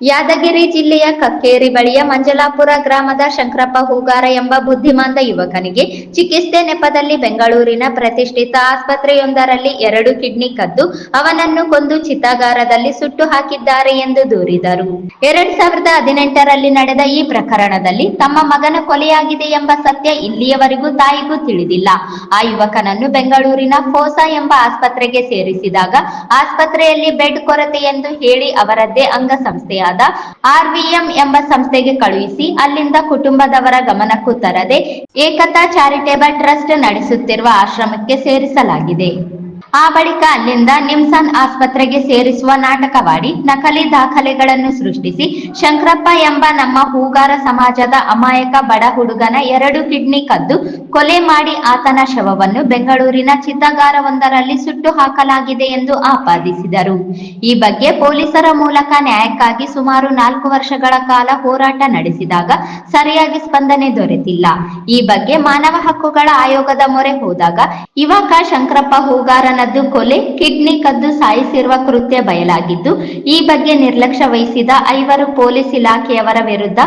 ಯಾದಗಿರಿ ಜಿಲ್ಲೆಯ ಕಕ್ಕೇರಿ ಬಳಿಯ ಮಂಜಲಾಪುರ ಗ್ರಾಮದ ಶಂಕರಪ್ಪ ಹೂಗಾರ ಎಂಬ ಬುದ್ಧಿಮಾಂತ ಯುವಕನಿಗೆ ಚಿಕಿತ್ಸೆ ನೆಪದಲ್ಲಿ ಬೆಂಗಳೂರಿನ ಪ್ರತಿಷ್ಠಿತ ಆಸ್ಪತ್ರೆಯೊಂದರಲ್ಲಿ ಎರಡು ಕಿಡ್ನಿ ಕದ್ದು, ಅವನನ್ನು ಕೊಂದು ಚಿತಾಗಾರದಲ್ಲಿ ಸುಟ್ಟು ಹಾಕಿದ್ದಾರೆ ಎಂದು ದೂರಿದರು. ಎರಡ್ ಸಾವಿರದ ಹದಿನೆಂಟರಲ್ಲಿ ನಡೆದ ಈ ಪ್ರಕರಣದಲ್ಲಿ ತಮ್ಮ ಮಗನ ಕೊಲೆಯಾಗಿದೆ ಎಂಬ ಸತ್ಯ ಇಲ್ಲಿಯವರೆಗೂ ತಾಯಿಗೂ ತಿಳಿದಿಲ್ಲ. ಆ ಯುವಕನನ್ನು ಬೆಂಗಳೂರಿನ ಫೋಸಾ ಎಂಬ ಆಸ್ಪತ್ರೆಗೆ ಸೇರಿಸಿದಾಗ ಆಸ್ಪತ್ರೆಯಲ್ಲಿ ಬೆಡ್ ಕೊರತೆ ಎಂದು ಹೇಳಿ ಅವರದ್ದೇ ಅಂಗಸಂಸ್ಥೆಯಾದ ಆರ್ವಿಎಂ ಎಂಬ ಸಂಸ್ಥೆಗೆ ಕಳುಹಿಸಿ ಅಲ್ಲಿಂದ ಕುಟುಂಬದವರ ಗಮನಕ್ಕೂ ತರದೆ ಏಕತಾ ಚಾರಿಟೇಬಲ್ ಟ್ರಸ್ಟ್ ನಡೆಸುತ್ತಿರುವ ಆಶ್ರಮಕ್ಕೆ ಸೇರಿಸಲಾಗಿದೆ. ಆ ಬಳಿಕ ಅಲ್ಲಿಂದ ನಿಮ್ಸನ್ ಆಸ್ಪತ್ರೆಗೆ ಸೇರಿಸುವ ನಾಟಕವಾಡಿ ನಕಲಿ ದಾಖಲೆಗಳನ್ನು ಸೃಷ್ಟಿಸಿ ಶಂಕರಪ್ಪ ಎಂಬ ನಮ್ಮ ಹೂಗಾರ ಸಮಾಜದ ಅಮಾಯಕ ಬಡ ಹುಡುಗನ ಎರಡು ಕಿಡ್ನಿ ಕದ್ದು ಕೊಲೆ ಮಾಡಿ ಆತನ ಶವವನ್ನು ಬೆಂಗಳೂರಿನ ಚಿತ್ತಗಾರವೊಂದರಲ್ಲಿ ಸುಟ್ಟು ಹಾಕಲಾಗಿದೆ ಎಂದು ಆಪಾದಿಸಿದರು. ಈ ಬಗ್ಗೆ ಪೊಲೀಸರ ಮೂಲಕ ನ್ಯಾಯಕ್ಕಾಗಿ ಸುಮಾರು ನಾಲ್ಕು ವರ್ಷಗಳ ಕಾಲ ಹೋರಾಟ ನಡೆಸಿದಾಗ ಸರಿಯಾಗಿ ಸ್ಪಂದನೆ ದೊರೆತಿಲ್ಲ. ಈ ಬಗ್ಗೆ ಮಾನವ ಹಕ್ಕುಗಳ ಆಯೋಗದ ಮೊರೆ ಹೋದಾಗ ಯುವಕ ಶಂಕರಪ್ಪ ಹೂಗಾರನದ್ದು ಕೊಲೆ, ಕಿಡ್ನಿ ಕದ್ದು ಸಾಯಿಸಿರುವ ಕೃತ್ಯ ಬಯಲಾಗಿದ್ದು, ಈ ಬಗ್ಗೆ ನಿರ್ಲಕ್ಷ್ಯ ವಹಿಸಿದ ಐವರು ಪೊಲೀಸ್ ಇಲಾಖೆಯವರ ವಿರುದ್ಧ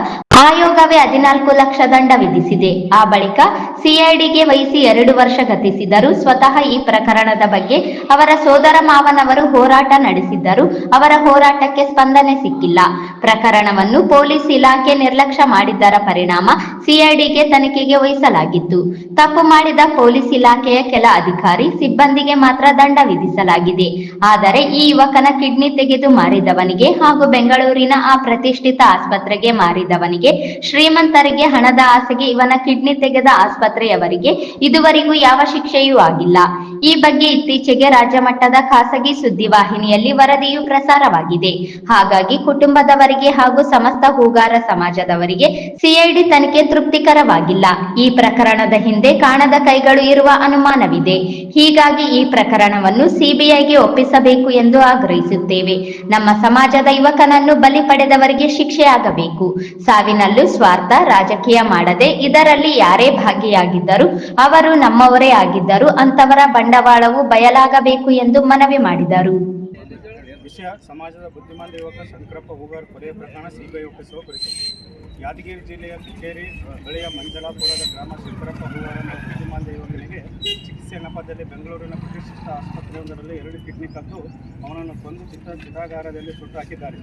ಆಯೋಗವೇ ಹದಿನಾಲ್ಕು ಲಕ್ಷ ದಂಡ ವಿಧಿಸಿದೆ. ಆ ಬಳಿಕ ಸಿಐಡಿಗೆ ವಹಿಸಿ ಎರಡು ವರ್ಷ ಗತಿಸಿದರು ಸ್ವತಃ ಈ ಪ್ರಕರಣದ ಬಗ್ಗೆ ಅವರ ಸೋದರ ಮಾವನವರು ಹೋರಾಟ ನಡೆಸಿದ್ದರು. ಅವರ ಹೋರಾಟಕ್ಕೆ ಸ್ಪಂದನೆ ಸಿಕ್ಕಿಲ್ಲ. ಪ್ರಕರಣವನ್ನು ಪೊಲೀಸ್ ಇಲಾಖೆ ನಿರ್ಲಕ್ಷ್ಯ ಮಾಡಿದ್ದರ ಪರಿಣಾಮ ಸಿಐಡಿಗೆ ತನಿಖೆಗೆ ವಹಿಸಲಾಗಿತ್ತು. ತಪ್ಪು ಮಾಡಿದ ಪೊಲೀಸ್ ಇಲಾಖೆಯ ಕೆಲ ಅಧಿಕಾರಿ ಸಿಬ್ಬಂದಿಗೆ ಮಾತ್ರ ದಂಡ ವಿಧಿಸಲಾಗಿದೆ. ಆದರೆ ಈ ಯುವಕನ ಕಿಡ್ನಿ ತೆಗೆದು ಮಾರಿದವನಿಗೆ ಹಾಗೂ ಬೆಂಗಳೂರಿನ ಆ ಪ್ರತಿಷ್ಠಿತ ಆಸ್ಪತ್ರೆಗೆ ಮಾರಿದವನಿಗೆ ಶ್ರೀಮಂತರಿಗೆ ಹಣದ ಆಸೆಗೆ ಇವನ ಕಿಡ್ನಿ ತೆಗೆದ ಆಸ್ಪತ್ರೆಯವರಿಗೆ ಇದುವರೆಗೂ ಯಾವ ಶಿಕ್ಷೆಯೂ ಆಗಿಲ್ಲ. ಈ ಬಗ್ಗೆ ಇತ್ತೀಚೆಗೆ ರಾಜ್ಯ ಮಟ್ಟದ ಖಾಸಗಿ ಸುದ್ದಿವಾಹಿನಿಯಲ್ಲಿ ವರದಿಯು ಪ್ರಸಾರವಾಗಿದೆ. ಹಾಗಾಗಿ ಕುಟುಂಬದವರಿಗೆ ಹಾಗೂ ಸಮಸ್ತ ಹೂಗಾರ ಸಮಾಜದವರಿಗೆ ಸಿಐಡಿ ತನಿಖೆ ತೃಪ್ತಿಕರವಾಗಿಲ್ಲ. ಈ ಪ್ರಕರಣದ ಹಿಂದೆ ಕಾಣದ ಕೈಗಳು ಇರುವ ಅನುಮಾನವಿದೆ. ಹೀಗಾಗಿ ಈ ಪ್ರಕರಣವನ್ನು ಸಿಬಿಐಗೆ ಒಪ್ಪಿಸಬೇಕು ಎಂದು ಆಗ್ರಹಿಸುತ್ತೇವೆ. ನಮ್ಮ ಸಮಾಜದ ಯುವಕನನ್ನು ಬಲಿ ಪಡೆದವರಿಗೆ ಶಿಕ್ಷೆಯಾಗಬೇಕು. ಸಾವಿನಲ್ಲೂ ಸ್ವಾರ್ಥ ರಾಜಕೀಯ ಮಾಡದೆ ಇದರಲ್ಲಿ ಯಾರೇ ಭಾಗಿಯಾಗಿದ್ದರು ಅವರು ನಮ್ಮವರೇ ಆಗಿದ್ದರು ಅಂತವರ ಬಂಡವಾಳವು ಬಯಲಾಗಬೇಕು ಎಂದು ಮನವಿ ಮಾಡಿದರು. ವಿಷಯ ಸಮಾಜದ ಬುದ್ಧಿಮಾಂದ ಯುವಕ ಶಂಕರಪ್ಪ ಹೂಗಾರ್ ಕೊಲೆಯ ಪ್ರಕರಣ ಸಿಬಿಐ ಒಪ್ಪಿಸುವ ಕುರಿತು. ಯಾದಗಿರಿ ಜಿಲ್ಲೆಯ ಕಚೇರಿ ಬಳಿಯ ಮಂಜಲಾಪುರದ ಗ್ರಾಮ ಶಂಕರಪ್ಪ ಹೂಗಾರ್ ಎಂಬ ಬುದ್ಧಿಮಾಂದ ಯುವಕನಿಗೆ ಚಿಕಿತ್ಸೆ ನೆಪದಲ್ಲಿ ಬೆಂಗಳೂರಿನ ಪ್ರತಿಷ್ಠಿತ ಆಸ್ಪತ್ರೆಯೊಂದರಲ್ಲಿ ಎರಡು ಕಿಡ್ನಿ ಕದ್ದು ಅವನನ್ನು ಕೊಂದು ಚಿತ್ರ ಚಿತಾಗಾರದಲ್ಲಿ ಸುಟ್ಟು ಹಾಕಿದ್ದಾರೆ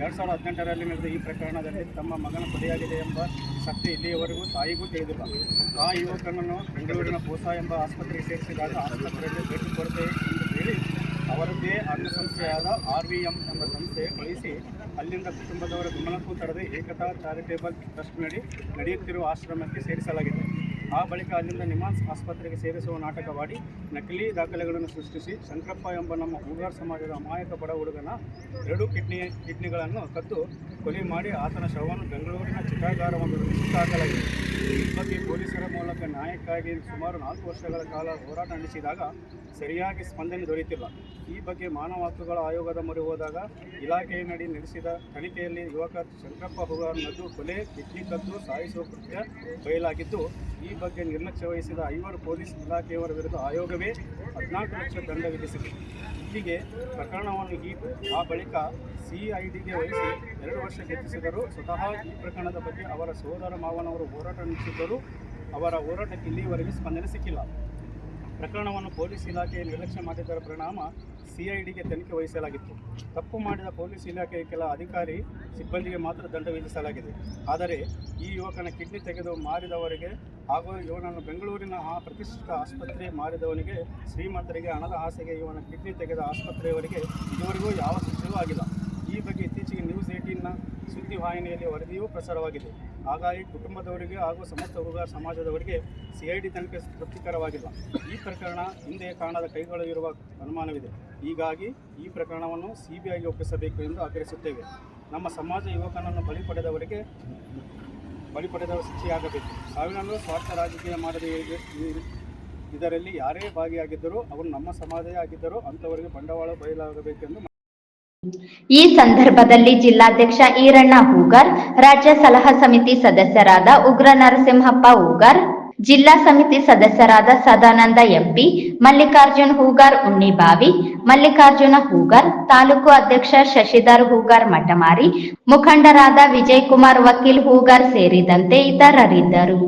ಎರಡು ಸಾವಿರದ ಹದಿನೆಂಟರಲ್ಲಿ ನಡೆದ ಈ ಪ್ರಕರಣದಲ್ಲಿ ತಮ್ಮ ಮಗನ ಕೊಲೆಯಾಗಿದೆ ಎಂಬ ಸತ್ಯ ಇಲ್ಲಿಯವರೆಗೂ ತಾಯಿಗೂ ತಿಳಿದಿಲ್ಲ. ಆ ಯುವಕನನ್ನು ಬೆಂಗಳೂರಿನ ಪೋಸಾ ಎಂಬ ಆಸ್ಪತ್ರೆಗೆ ಸೇರಿಸಿದಾಗ ಆಸ್ಪತ್ರೆಯಲ್ಲಿ ಭೇಟಿ ಕೊರತೆ ಎಂದು ಹೇಳಿ ಅವರದ್ದೇ ಅಂಗಸಂಸ್ಥೆಯಾದ ಆರ್ ವಿ ಎಂ ಎಂಬ ಸಂಸ್ಥೆ ಕಳುಹಿಸಿ ಅಲ್ಲಿಂದ ಕುಟುಂಬದವರ ಗಮನಕ್ಕೂ ತಡೆದು ಏಕತಾ ಚಾರಿಟೇಬಲ್ ಟ್ರಸ್ಟ್ ನಡಿ ನಡೆಯುತ್ತಿರುವ ಆಶ್ರಮಕ್ಕೆ ಸೇರಿಸಲಾಗಿದೆ. ಆ ಬಳಿಕ ಅಲ್ಲಿಂದ ನಿಮಾನ್ಸ್ ಆಸ್ಪತ್ರೆಗೆ ಸೇರಿಸುವ ನಾಟಕವಾಡಿ ನಕಲಿ ದಾಖಲೆಗಳನ್ನು ಸೃಷ್ಟಿಸಿ ಶಂಕರಪ್ಪ ಎಂಬ ನಮ್ಮ ಹೂಗಾರ್ ಸಮಾಜದ ಅಮಾಯಕ ಬಡ ಹುಡುಗನ ಎರಡು ಕಿಡ್ನಿ ಕಿಡ್ನಿಗಳನ್ನು ಕದ್ದು ಕೊಲೆ ಮಾಡಿ ಆತನ ಶವವನ್ನು ಬೆಂಗಳೂರಿನ ಚಿತಾಗಾರವೊಂದರಲ್ಲಿ ಸುಟ್ಟಾಕಲಾಗಿದೆ ಈ ಬಗ್ಗೆ ಪೊಲೀಸರ ಮೂಲಕ ನ್ಯಾಯಕ್ಕಾಗಿ ಸುಮಾರು ನಾಲ್ಕು ವರ್ಷಗಳ ಕಾಲ ಹೋರಾಟ ನಡೆಸಿದಾಗ ಸರಿಯಾಗಿ ಸ್ಪಂದನೆ ದೊರೆಯುತ್ತಿಲ್ಲ ಈ ಬಗ್ಗೆ ಮಾನವ ಹಕ್ಕುಗಳ ಆಯೋಗದ ಮೊರೆ ಹೋದಾಗ ಇಲಾಖೆಯಡಿ ನಡೆಸಿದ ತನಿಖೆಯಲ್ಲಿ ಯುವಕ ಶಂಕರಪ್ಪ ಹುಗಾರ್ನದ್ದು ಕೊಲೆ, ಕಿಡ್ನಿ ಕದ್ದು ಸಾಯಿಸುವ ಕೃತ್ಯ ಬಯಲಾಗಿದ್ದು, ಈ ಬಗ್ಗೆ ನಿರ್ಲಕ್ಷ್ಯ ವಹಿಸಿದ ಐವರು ಪೊಲೀಸ್ ಇಲಾಖೆಯವರ ವಿರುದ್ಧ ಆಯೋಗವೇ ಹದಿನಾಲ್ಕು ಲಕ್ಷ ದಂಡ ವಿಧಿಸಿದೆ. ಇಲ್ಲಿಗೆ ಪ್ರಕರಣವನ್ನು ಹೀಗೆ ಆ ಬಳಿಕ ಸಿಐಡಿಗೆ ವಹಿಸಿ ಎರಡು ವರ್ಷ ಗೆಲ್ಲಿಸಿದರು ಸ್ವತಃ ಈ ಪ್ರಕರಣದ ಬಗ್ಗೆ ಅವರ ಸೋದರ ಮಾವನವರು ಹೋರಾಟ ನಡೆಸಿದ್ದರೂ ಅವರ ಹೋರಾಟಕ್ಕೆ ಇಲ್ಲಿಯವರೆಗೆ ಸ್ಪಂದನೆ ಸಿಕ್ಕಿಲ್ಲ. ಪ್ರಕರಣವನ್ನು ಪೊಲೀಸ್ ಇಲಾಖೆ ನಿರ್ಲಕ್ಷ್ಯ ಮಾಡಿದ್ದರ ಪರಿಣಾಮ ಸಿಐಡಿಗೆ ತನಿಖೆ ವಹಿಸಲಾಗಿತ್ತು. ತಪ್ಪು ಮಾಡಿದ ಪೊಲೀಸ್ ಇಲಾಖೆಯ ಕೆಲ ಅಧಿಕಾರಿ ಸಿಬ್ಬಂದಿಗೆ ಮಾತ್ರ ದಂಡ ವಿಧಿಸಲಾಗಿದೆ. ಆದರೆ ಈ ಯುವಕನ ಕಿಡ್ನಿ ತೆಗೆದು ಮಾರಿದವರಿಗೆ ಹಾಗೂ ಇವನನ್ನು ಬೆಂಗಳೂರಿನ ಆ ಪ್ರತಿಷ್ಠಿತ ಆಸ್ಪತ್ರೆ ಮಾರಿದವನಿಗೆ ಶ್ರೀಮಂತರಿಗೆ ಹಣದ ಆಸೆಗೆ ಇವನ ಕಿಡ್ನಿ ತೆಗೆದ ಆಸ್ಪತ್ರೆಯವರಿಗೆ ಇದುವರೆಗೂ ಯಾವ ಶಿಕ್ಷೆಯೂ ಆಗಿಲ್ಲ. ಈ ಬಗ್ಗೆ ಇತ್ತೀಚೆಗೆ ನ್ಯೂಸ್ ಏಟೀನ್ನ ಸುದ್ದಿವಾಹಿನಿಯಲ್ಲಿ ವರದಿಯೂ ಪ್ರಸಾರವಾಗಿದೆ. ಹಾಗಾಗಿ ಕುಟುಂಬದವರಿಗೆ ಹಾಗೂ ಸಮಸ್ತ ಹುಡುಗರ ಸಮಾಜದವರಿಗೆ ಡಿ ತನಿಖೆ ತೃಪ್ತಿಕರವಾಗಿಲ್ಲ. ಈ ಪ್ರಕರಣ ಹಿಂದೆ ಕಾಣದ ಕೈಗಳು ಇರುವ ಅನುಮಾನವಿದೆ. ಹೀಗಾಗಿ ಈ ಪ್ರಕರಣವನ್ನು ಸಿ ಬಿ ಐಗೆ ಒಪ್ಪಿಸಬೇಕು ಎಂದು ಆಗ್ರಹಿಸುತ್ತೇವೆ. ನಮ್ಮ ಸಮಾಜ ಯುವಕನನ್ನು ಬಲಿ ಪಡೆದವರಿಗೆ ಬಲಿ ಪಡೆದವರು ಶಿಕ್ಷೆಯಾಗಬೇಕು. ಸಾವಿನಲ್ಲೂ ಸ್ವಾರ್ಥ ರಾಜಕೀಯ ಮಾಡದೇ ಇದರಲ್ಲಿ ಯಾರೇ ಭಾಗಿಯಾಗಿದ್ದರೂ, ಅವರು ನಮ್ಮ ಸಮಾಜವೇ ಆಗಿದ್ದರೂ ಅಂಥವರಿಗೆ ಬಂಡವಾಳ ಬಯಲಾಗಬೇಕೆಂದು ಈ ಸಂದರ್ಭದಲ್ಲಿ ಜಿಲ್ಲಾಧ್ಯಕ್ಷ ಈರಣ್ಣ ಹೂಗಾರ್, ರಾಜ್ಯ ಸಲಹಾ ಸಮಿತಿ ಸದಸ್ಯರಾದ ಉಗ್ರ ನರಸಿಂಹಪ್ಪ ಹೂಗಾರ್, ಜಿಲ್ಲಾ ಸಮಿತಿ ಸದಸ್ಯರಾದ ಸದಾನಂದ ಎಂಪಿ, ಮಲ್ಲಿಕಾರ್ಜುನ್ ಹೂಗಾರ್ ಉಣ್ಣಿಬಾವಿ, ಮಲ್ಲಿಕಾರ್ಜುನ ಹೂಗಾರ್, ತಾಲೂಕು ಅಧ್ಯಕ್ಷ ಶಶಿಧರ್ ಹೂಗಾರ್ ಮಠಮಾರಿ, ಮುಖಂಡರಾದ ವಿಜಯ್ ಕುಮಾರ್ ವಕೀಲ್ ಹೂಗಾರ್ ಸೇರಿದಂತೆ ಇತರರಿದ್ದರು.